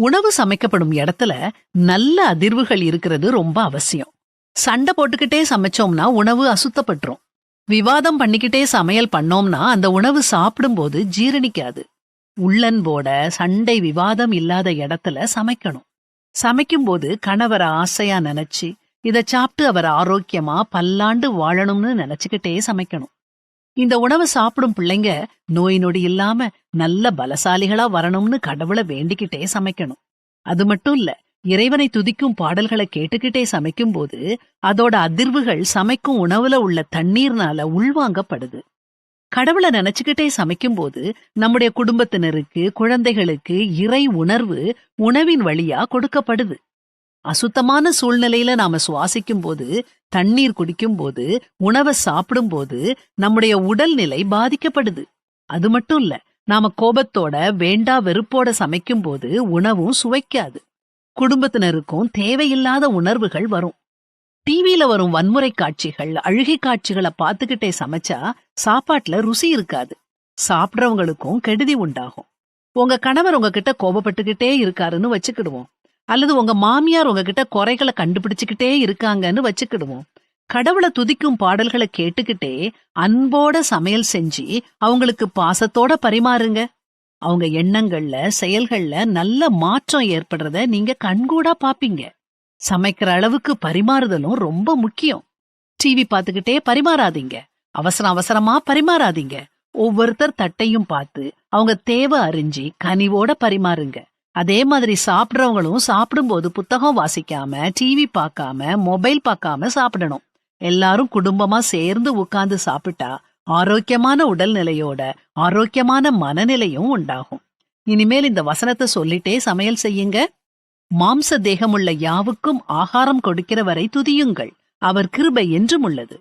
உணவு சமைக்கப்படும் இடத்துல நல்ல அதிர்வுகள் இருக்கிறது ரொம்ப அவசியம். சண்டை போட்டுக்கிட்டே சமைச்சோம்னா உணவு அசுத்தப்பட்டுரும். விவாதம் பண்ணிக்கிட்டே சமையல் பண்ணோம்னா அந்த உணவு சாப்பிடும்போது ஜீரணிக்காது. உள்ளன்போட சண்டை விவாதம் இல்லாத இடத்துல சமைக்கணும். சமைக்கும்போது கணவரை ஆசையா நினைச்சு இத சாப்பிட்டு அவர் ஆரோக்கியமா பல்லாண்டு வாழணும்னு நினைச்சுக்கிட்டே சமைக்கணும். இந்த உணவை சாப்பிடும் பிள்ளைங்க நோய் நொடி இல்லாம நல்ல பலசாலிகளா வரணும்னு கடவுளை வேண்டிக்கிட்டே சமைக்கணும். அது மட்டும் இல்ல இறைவனை துதிக்கும் பாடல்களை கேட்டுக்கிட்டே சமைக்கும்போது அதோட அதிர்வுகள் சமைக்கும் உணவுல உள்ள தண்ணீர்னால உள்வாங்கப்படுது. கடவுளை நினைச்சுக்கிட்டே சமைக்கும்போது நம்முடைய குடும்பத்தினருக்கு குழந்தைகளுக்கு இறை உணர்வு உணவின் வழியா கொடுக்கப்படுது. அசுத்தமான சூழ்நிலையில நாம சுவாசிக்கும் போது தண்ணீர் குடிக்கும் போது உணவை சாப்பிடும்போது நம்முடைய உடல்நிலை பாதிக்கப்படுது. அது மட்டும் இல்ல நாம கோபத்தோட வேண்டா வெறுப்போட சமைக்கும் போது உணவும் சுவைக்காது. குடும்பத்தினருக்கும் தேவையில்லாத உணர்வுகள் வரும். டிவில வரும் வன்முறை காட்சிகள் அழுகை காட்சிகளை பார்த்துக்கிட்டே சமைச்சா சாப்பாட்டுல ருசி இருக்காது. சாப்பிடுறவங்களுக்கும் கெடுதி உண்டாகும். உங்க கணவர் உங்ககிட்ட கோபப்பட்டுக்கிட்டே இருக்காருன்னு வச்சுக்கிடுவோம். அல்லது உங்க மாமியார் உங்ககிட்ட குறைகளை கண்டுபிடிச்சுக்கிட்டே இருக்காங்கன்னு வச்சுக்கிடுவோம். கடவுளை துதிக்கும் பாடல்களை கேட்டுக்கிட்டே அன்போட சமையல் செஞ்சு அவங்களுக்கு பாசத்தோட பரிமாறுங்க. அவங்க எண்ணங்கள்ல செயல்கள்ல நல்ல மாற்றம் ஏற்படுறத நீங்க கண்கூடா பாப்பீங்க. சமைக்கிற அளவுக்கு பரிமாறுதலும் ரொம்ப முக்கியம். டிவி பார்த்துக்கிட்டே பரிமாறாதீங்க. அவசரம் அவசரமா பரிமாறாதீங்க. ஒவ்வொருத்தர் தட்டையும் பார்த்து அவங்க தேவை அறிஞ்சு கனிவோட பரிமாறுங்க. அதே மாதிரி சாப்பிடுறவங்களும் சாப்பிடும்போது புத்தகம் வாசிக்காம டிவி பார்க்காம மொபைல் பார்க்காம சாப்பிடணும். எல்லாரும் குடும்பமா சேர்ந்து உட்கார்ந்து சாப்பிட்டா ஆரோக்கியமான உடல்நிலையோட ஆரோக்கியமான மனநிலையும் உண்டாகும். இனிமேல் இந்த வசனத்தை சொல்லிட்டே சமையல் செய்யுங்க. மாம்ச தேகமுள்ள யாவுக்கும் ஆகாரம் கொடுக்கிறவரை துதியுங்கள். அவர் கிருபை என்றும் உள்ளது.